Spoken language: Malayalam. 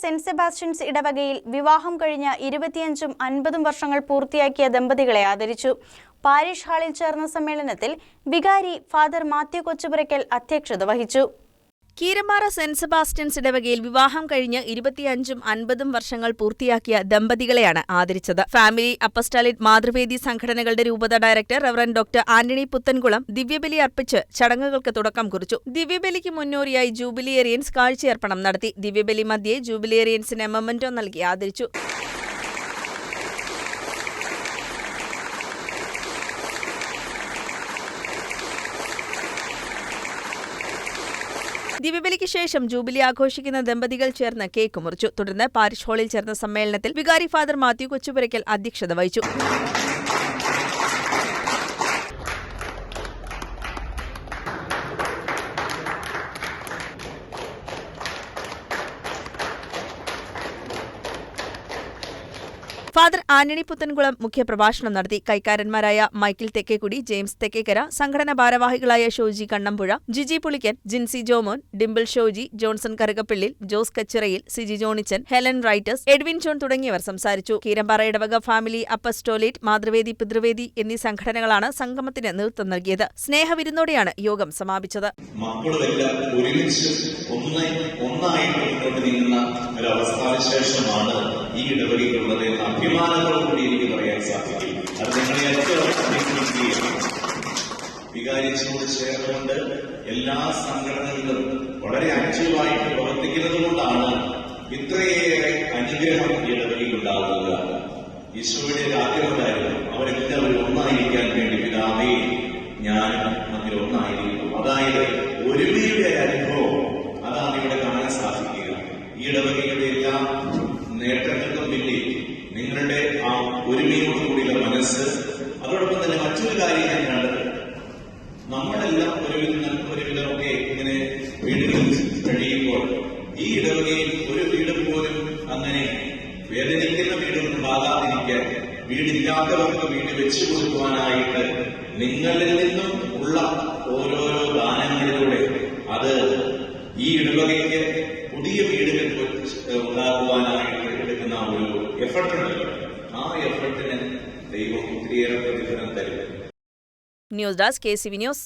സെന്റ് സെബാസ്റ്റ്യൻസ് ഇടവകയിൽ വിവാഹം കഴിഞ്ഞ ഇരുപത്തിയഞ്ചും അൻപതും വർഷങ്ങൾ പൂർത്തിയാക്കിയ ദമ്പതികളെ ആദരിച്ചു. പാരിഷ് ഹാളിൽ ചേർന്ന സമ്മേളനത്തിൽ വികാരി ഫാദർ മാത്യു കൊച്ചുപുരയ്ക്കൽ അധ്യക്ഷത വഹിച്ചു. കീരമ്പാറ സെന്റ് സെബാസ്റ്റ്യൻസ് ഇടവകയിൽ വിവാഹം കഴിഞ്ഞ് ഇരുപത്തിയഞ്ചും അൻപതും വർഷങ്ങൾ പൂർത്തിയാക്കിയ ദമ്പതികളെയാണ് ആദരിച്ചത്. ഫാമിലി അപ്പസ്റ്റാലിറ്റ് മാതൃവേദി സംഘടനകളുടെ രൂപത director reverend doctor Antony Puthenkulam ദിവ്യബലി അർപ്പിച്ച് ചടങ്ങുകൾക്ക് തുടക്കം കുറിച്ചു. ദിവ്യബലിക്ക് മുന്നോടിയായി ജൂബിലിയേറിയൻസ് കാഴ്ചയർപ്പണം നടത്തി. ദിവ്യബലി മധ്യേ ജൂബിലിയേറിയൻസിന് മെമ്മന്റോ നൽകി ആദരിച്ചു. ദിവ്യബലിക്ക് ശേഷം ജൂബിലി ആഘോഷിക്കുന്ന ദമ്പതികൾ ചേർന്ന് കേക്ക് മുറിച്ചു. തുടർന്ന് പാരിഷ് ഹാളിൽ ചേർന്ന സമ്മേളനത്തിൽ വികാരി ഫാദർ മാത്യു കൊച്ചുപുരയ്ക്കൽ അധ്യക്ഷത വഹിച്ചു. ഫാദർ ആന്റണി പുത്തൻകുളം മുഖ്യപ്രഭാഷണം നടത്തി. കൈക്കാരന്മാരായ മൈക്കിൾ തെക്കേക്കുടി ജെയിംസ് തെക്കേക്കര സംഘടനാ ഭാരവാഹികളായ ഷോജി കണ്ണമ്പുഴ ജിജി പുളിക്കൻ ജിൻസി ജോമോൻ ഡിംപിൾ ഷോജി ജോൺസൺ കറുകപ്പിള്ളിൽ ജോസ് കച്ചിറയിൽ സിജി ജോണിച്ചൻ ഹെലൻ റൈറ്റേഴ്സ് എഡ്വിൻ ജോൺ തുടങ്ങിയവർ സംസാരിച്ചു. കീരമ്പാറ ഇടവക ഫാമിലി അപ്പസ്റ്റോലേറ്റ് മാതൃവേദി പിതൃവേദി എന്നീ സംഘടനകളാണ് സംഗമത്തിന് നേതൃത്വം നൽകിയത്. സ്നേഹവിരുന്നോടെയാണ് യോഗം സമാപിച്ചത്. ഒരുമിച്ച് ഒന്നായി ഒന്നായിട്ട് മുന്നോട്ട് നീങ്ങുന്ന ഒരു അവസ്ഥാവിശേഷമാണ് ഈ ഇടവകയ്ക്കുള്ളത് എന്ന് അഭിമാനത്തോടു കൂടി എനിക്ക് പറയാൻ സാധിക്കും. അത് നിങ്ങളെ ഏറ്റവും വികാരിച്ചോട് ചേർന്നുകൊണ്ട് എല്ലാ സംഘടനകളിലും വളരെ ആക്റ്റീവായിട്ട് പ്രവർത്തിക്കുന്നത് കൊണ്ടാണ് ഇത്രയേറെ അനുഗ്രഹം ഈ ഇടവകയിൽ ഉണ്ടാകുക ഈശോയുടെ ആഗ്രഹമുണ്ടായിരുന്നു. അവരെല്ലാവരും ഒന്നായിരിക്കാൻ വേണ്ടി പിതാവേ ഞാൻ അതിൽ ഒന്നായിരിക്കും അതായത് ഒരുമയുടെ അനുഭവം അതാണ് ഇവിടെ കാണാൻ സാധിക്കുക. ഈ ഇടവകയുടെ എല്ലാം പിന്നിൽ നിങ്ങളുടെ ആ ഒരുമയോട് കൂടിയുള്ള മനസ്സ് അതോടൊപ്പം തന്നെ മറ്റൊരു കാര്യം ഞാൻ കണ്ടത്. നമ്മളെല്ലാം ഒരുവിധം ഒരുവിധമൊക്കെ ഇങ്ങനെ വീടുകളിൽ കഴിയുമ്പോൾ ഈ ഇടവകയിൽ ഒരു വീട് പോലും അങ്ങനെ വേദനിക്കുന്ന വീടൊന്നും ബാധാതിരിക്കാൻ വീടില്ലാത്തവർക്ക് വീട് വെച്ചു കൊടുക്കുവാനായിട്ട് നിങ്ങളിൽ നിന്നും ഉള്ള ഓരോരോ ദാനങ്ങളിലൂടെ അത് ഈ ഇടവകയ്ക്ക് പുതിയ വീടുകൾ ഒരു എഫർട്ട് ഉണ്ടല്ലോ ആ എഫർട്ടിന് ദൈവം ഒത്തിരിയേറെ പ്രതിഫലം തരും. News desk K C V news.